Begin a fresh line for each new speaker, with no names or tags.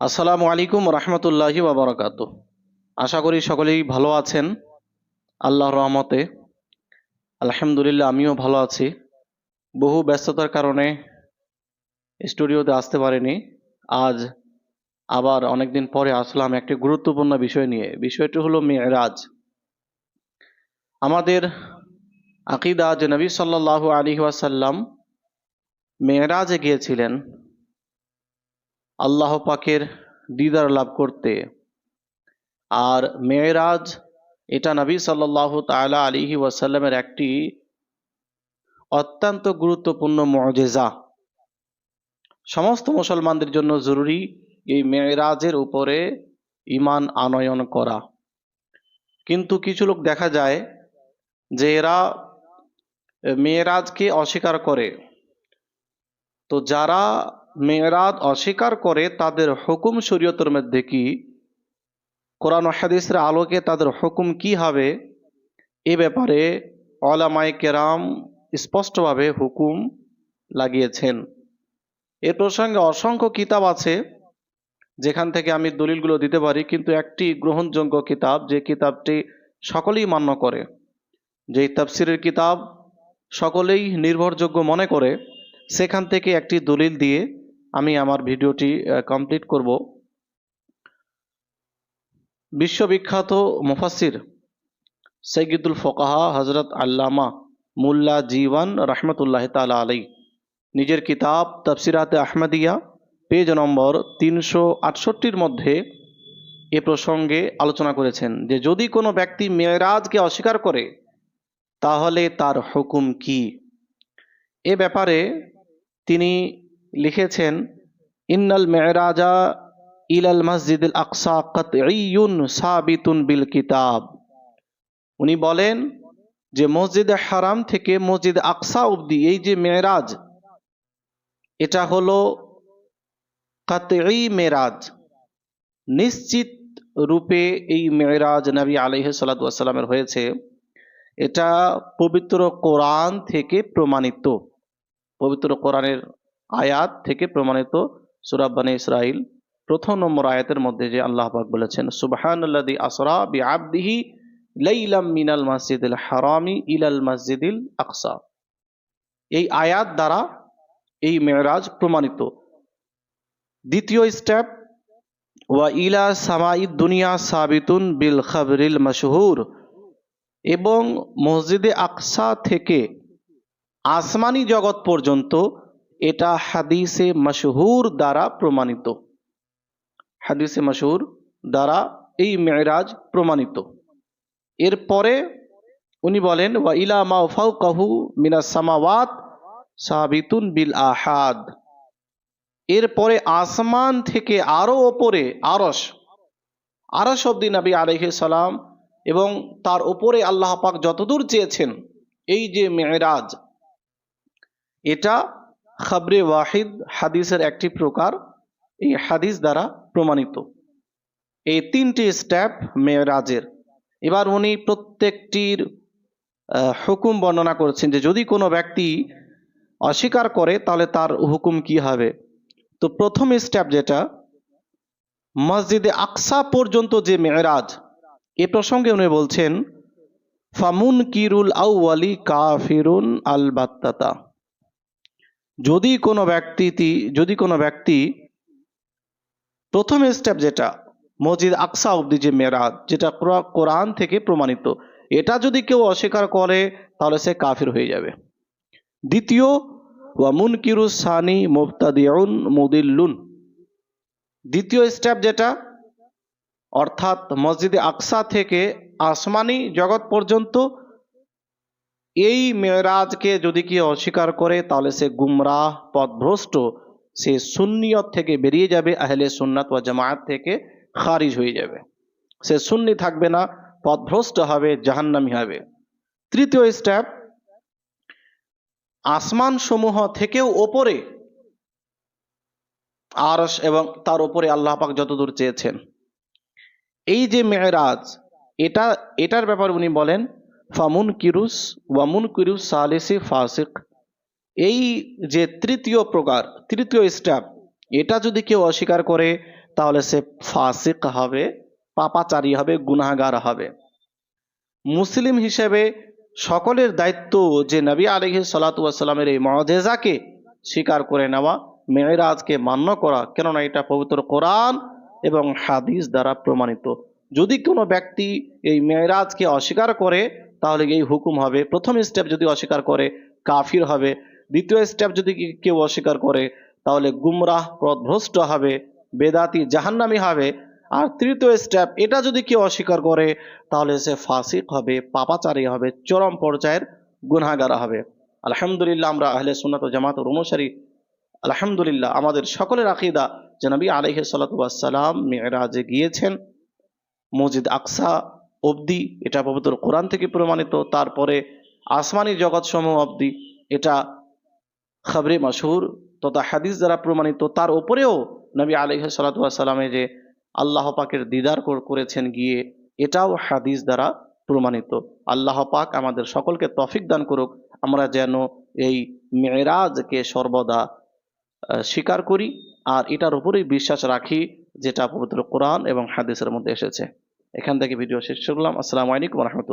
আসসালামু আলাইকুম রহমতুল্লাহি বাবরকাত আশা করি সকলেই ভালো আছেন। আল্লাহ রহমতে। আলহামদুলিল্লাহ, আমিও ভালো আছি। বহু ব্যস্ততার কারণে স্টুডিওতে আসতে পারিনি। আজ আবার অনেকদিন পরে আসলাম একটি গুরুত্বপূর্ণ বিষয় নিয়ে। বিষয়টি হলো মেয়েরাজ আমাদের আকিদা যে নবী সাল্লাহ আলী ওয়াসাল্লাম মেয়েরাজে গিয়েছিলেন আল্লাহ পাকের দিদার লাভ করতে। আর মেয়েরাজ, এটা নবী সাল্লাহ তালা আলিহি ওয়াসাল্লামের একটি অত্যন্ত গুরুত্বপূর্ণ মজেজা। সমস্ত মুসলমানদের জন্য জরুরি এই মেয়েরাজের উপরে ইমান আনয়ন করা। কিন্তু কিছু লোক দেখা যায় যে এরা মেয়েরাজকে অস্বীকার করে। তো যারা মেয়েরাজ অস্বীকার করে তাদের হুকুম শরীয়তের মধ্যে কি? কোরআন হাদিসের আলোকে তাদের হুকুম কি হবে? এ ব্যাপারে অলামাই কেরাম স্পষ্টভাবে হুকুম লাগিয়েছেন। এ প্রসঙ্গে অসংখ্য কিতাব আছে, যেখান থেকে আমি দলিলগুলো দিতে পারি, কিন্তু একটি গ্রহণযোগ্য কিতাব, যে কিতাবটি সকলেই মান্য করে যেই তাফসিরের কিতাব সকলেই নির্ভরযোগ্য মনে করে, সেখান থেকে একটি দলিল দিয়ে আমি আমার ভিডিওটি কমপ্লিট করব। বিশ্ববিখ্যাত মুফাসির সৈয়দুল ফকাহা হজরত আল্লামা মুল্লা জীবন রহমতুল্লাহ তালা আলাই নিজের কিতাব তফসিরাতে আহমদিয়া, পেজ নম্বর তিনশো আটষট্টির মধ্যে এ প্রসঙ্গে আলোচনা করেছেন যে, যদি কোনো ব্যক্তি মেয়েরাজকে অস্বীকার করে, তাহলে তার হুকুম কি? এ ব্যাপারে তিনি লিখেছেন, ইন্নাল মেয়েরাজা ইলাল মসজিদ আকসা কতঈয়ুন সাবিতুন বিল কিতাব। উনি বলেন যে মসজিদ হারাম থেকে মসজিদ আকসা অবধি এই যে মেয়েরাজ এটা হলো কাতঈ মেরাজ। নিশ্চিত রূপে এই মেয়েরাজ নবী আলহ সাল্লামের হয়েছে। এটা পবিত্র কোরআন থেকে প্রমাণিত। পবিত্র কোরআনের আয়াত থেকে প্রমাণিত সুরাব্বানে ইসরাইল, প্রথম নম্বর আয়াতের মধ্যে যে আল্লাহ পাক বলেছেন সুবহান আল্লাদি আসরা বি আবদিহি লাইলাম মিনাল মসজিদুল হারামি ইলাল মসজিদুল আকসা। এই আয়াত দ্বারা এই মেয়রাজ প্রমাণিত। দ্বিতীয় স্টেপ, ওয়া ইলা সামাইদ দুনিয়া সাবিতুন বিল খাবরিল মশহুর। এবং মসজিদে আকসা থেকে আসমানি জগৎ পর্যন্ত এটা হাদিসে মশহুর দ্বারা প্রমাণিত। হাদিসে মশহুর দ্বারা এই মেয়রাজ প্রমাণিত। এরপরে উনি বলেন, ওয়া ইলা মা ফাওকাহু মিনা সামাওয়াত সাবিতুন বিল আহাদ। এরপরে আসমান থেকে আরও ওপরে আরস আরস অব্দি নবী আলহি সালাম এবং তার ওপরে আল্লাহ পাক যতদূর চেয়েছেন, এই যে মেয়রাজ এটা খাবরে ওয়াহিদ হাদিসের একটি প্রকার এই হাদিস দ্বারা প্রমাণিত। এই তিনটি স্টেপ মেয়রাজের। এবার উনি প্রত্যেকটির হুকুম বর্ণনা করেছেন যে যদি কোনো ব্যক্তি অস্বীকার করে তাহলে তার হুকুম কি হবে? তো প্রথম স্টেপ যেটা, মসজিদে আকসা পর্যন্ত যে মেয়রাজ, এ প্রসঙ্গে উনি বলছেন ফামুন কিরুল আউ্বালি কাফিরুন আল বাত্তাতা যদি কোনো ব্যক্তি যদি কোনো ব্যক্তি প্রথম স্টেপ যেটা, মসজিদ আকসা অব্দি যে মেরাজ, যেটা কোরআন থেকে প্রমাণিত, এটা যদি কেউ অস্বীকার করে, তাহলে সে কাফির হয়ে যাবে। দ্বিতীয় ওয়ামুন কিরুস সানি মুফতাদিউন মুদিল্লুন। দ্বিতীয় স্টেপ যেটা, অর্থাৎ মসজিদে আকসা থেকে আসমানি জগৎ পর্যন্ত এই মেয়েরাজকে যদি কেউ অস্বীকার করে, তাহলে সে গুমরাহ, পথভ্রষ্ট, সে সুন্নিয়ত থেকে বেরিয়ে যাবে, আহলে সুন্নাত ওয়া জামায়াত থেকে খারিজ হয়ে যাবে। সে সুন্নি থাকবে না, পথভ্রষ্ট হবে, জাহান্নামি হবে। তৃতীয় স্টেপ আসমান সমূহ থেকেও ওপরে আরস এবং তার উপরে আল্লাহ পাক যতদূর চেয়েছেন। এই যে মেয়েরাজ, এটা, এটার ব্যাপারে উনি বলেন ফামুন কিরুস ওয়ামুন কিরুস সালিসি ফাসিক। এই যে তৃতীয় প্রকার, তৃতীয় স্টেপ এটা যদি কেউ অস্বীকার করে, তাহলে সে ফাসিক হবে, পাপাচারী হবে, গুনাহগার হবে। মুসলিম হিসেবে সকলের দায়িত্ব যে নবী আলহি সালাতামের এই মজেজাকে স্বীকার করে নেওয়া, মেয়েরাজকে মান্য করা, কেননা এটা পবিত্র কোরআন এবং হাদিস দ্বারা প্রমাণিত। যদি কোনো ব্যক্তি এই মেয়েরাজকে অস্বীকার করে তাহলে এই হুকুম হবে। প্রথম স্টেপ যদি অস্বীকার করে, কাফির হবে। দ্বিতীয় স্টেপ যদি কেউ অস্বীকার করে, তাহলে গুমরাহ পথভ্রষ্ট হবে, বেদাতি জাহান্নামি হবে। আর তৃতীয় স্টেপ এটা যদি কেউ অস্বীকার করে, তাহলে সে ফাসিক হবে, পাপাচারী হবে, চরম পর্যায়ের গুনাহগার হবে। আলহামদুলিল্লাহ, আমরা আহলে সুন্নাত ও জামাতের অনুসারী। আলহামদুলিল্লাহ, আমাদের সকলের আকিদা যে নবী আলহ সালাতাম মেয়েরাজে গিয়েছেন মসজিদ আকসা অবধি এটা পবিত্র কোরআন থেকে প্রমাণিত, তারপরে আসমানি জগৎসমূহ অবধি এটা খাবরে মশহুর তথা হাদিস দ্বারা প্রমাণিত। তার উপরেও নবী আলহ সালাতামে যে আল্লাহ পাকের দিদার করেছেন গিয়ে, এটাও হাদিস দ্বারা প্রমাণিত। আল্লাহ পাক আমাদের সকলকে তফিক দান করুক, আমরা যেন এই মেয়েরাজকে সর্বদা স্বীকার করি, আর এটার উপরেই বিশ্বাস রাখি, যেটা পবিত্র কোরআন এবং হাদিসের মধ্যে এসেছে। এখান থেকে ভিডিও শেষ করলাম। আসসালামু আলাইকুম রহমতুল্লাহ।